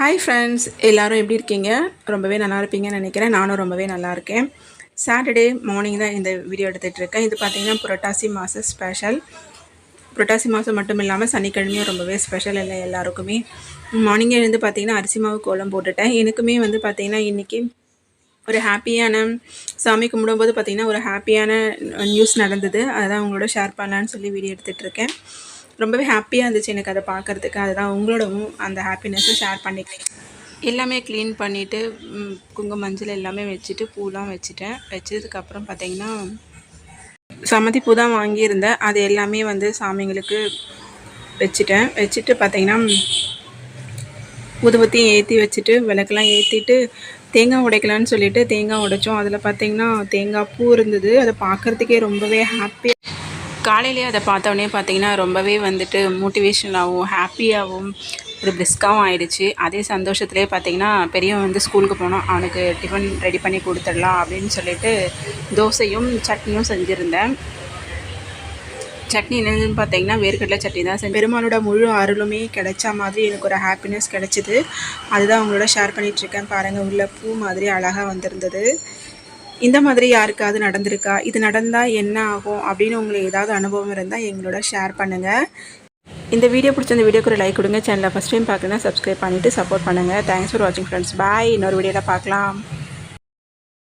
Hi friends எல்லோரும் எப்படி இருக்கீங்க? ரொம்பவே நல்லா இருப்பீங்கன்னு நினைக்கிறேன். நானும் ரொம்பவே நல்லா இருக்கேன். சாட்டர்டே மார்னிங் தான் இந்த வீடியோ எடுத்துகிட்டு இருக்கேன். இது பார்த்தீங்கன்னா புரட்டாசி மாதம் ஸ்பெஷல் புரட்டாசி மாதம் மட்டும் இல்லாமல் சனிக்கிழமையும் ரொம்பவே ஸ்பெஷல் இல்லை எல்லாருக்குமே. மார்னிங்கே எழுந்து பார்த்தீங்கன்னா அரிசி மாவு கோலம் போட்டுட்டேன். எனக்குமே வந்து பார்த்திங்கன்னா இன்றைக்கி ஒரு ஹாப்பியான சாமி கும்பிடும்போது பார்த்திங்கன்னா ஒரு ஹாப்பியான நியூஸ் நடந்தது. அதுதான் உங்களோட ஷேர் பண்ணலான்னு சொல்லி வீடியோ எடுத்துகிட்டு இருக்கேன். ரொம்பவே ஹாப்பியாக இருந்துச்சு எனக்கு அதை பார்க்குறதுக்கு. அதுதான் உங்களோடவும் அந்த ஹாப்பினஸ்ஸை ஷேர் பண்ணிக்கிறேன் எல்லாமே க்ளீன் பண்ணிவிட்டு குங்கும மஞ்சள் எல்லாமே வச்சுட்டு பூலாம் வச்சுட்டேன். வச்சதுக்கப்புறம் பார்த்தீங்கன்னா சமதி பூ தான் வாங்கியிருந்தேன். அது எல்லாமே வந்து சாமிங்களுக்கு வச்சுட்டேன். வச்சுட்டு பார்த்தீங்கன்னா ஊதுபத்தியும் ஏற்றி வச்சுட்டு விளக்கெல்லாம் ஏற்றிட்டு தேங்காய் உடைக்கலான்னு சொல்லிட்டு தேங்காய் உடைச்சோம். அதில் பார்த்தீங்கன்னா தேங்காய் பூ இருந்தது. அதை பார்க்குறதுக்கே ரொம்பவே ஹாப்பியாக காலையிலேயே அதை பார்த்தோன்னே பார்த்தீங்கன்னா ரொம்பவே வந்துட்டு மோட்டிவேஷனாகவும் ஹாப்பியாகவும் ஒரு பிரிஸ்காகவும் ஆயிடுச்சு. அதே சந்தோஷத்துலேயே பார்த்தீங்கன்னா பெரியவன் வந்து ஸ்கூலுக்கு போனோம் அவனுக்கு டிஃபன் ரெடி பண்ணி கொடுத்துடலாம் அப்படின்னு சொல்லிட்டு தோசையும் சட்னியும் செஞ்சுருந்தேன். சட்னி என்னதுன்னு பார்த்தீங்கன்னா வேர்க்கடலை சட்னி தான் செஞ்சேன். பெருமாளோட முழு அருளுமே கிடைச்ச மாதிரி எனக்கு ஒரு ஹாப்பினஸ் கிடைச்சிது. அதுதான் உங்களோட ஷேர் பண்ணிகிட்ருக்கேன் பாருங்கள் உள்ள பூ மாதிரி அழகாக வந்திருந்தது. இந்த மாதிரி யாருக்காவது நடந்திருக்கா? இது நடந்தால் என்ன ஆகும்? அப்படின்னு உங்களுக்கு ஏதாவது அனுபவம் இருந்தால் எங்களோட ஷேர் பண்ணுங்கள் இந்த வீடியோ பிடிச்ச இந்த வீடியோக்கு ஒரு லைக் கொடுங்க. சேனலில் ஃபஸ்ட் டைம் பார்க்கணுன்னா சப்ஸ்கிரைப் பண்ணிவிட்டு சப்போர்ட் பண்ணுங்கள் தேங்க்ஸ் ஃபார் வாட்சிங் ஃப்ரெண்ட்ஸ் பாய் இன்னொரு வீடியோவில் பார்க்கலாம்.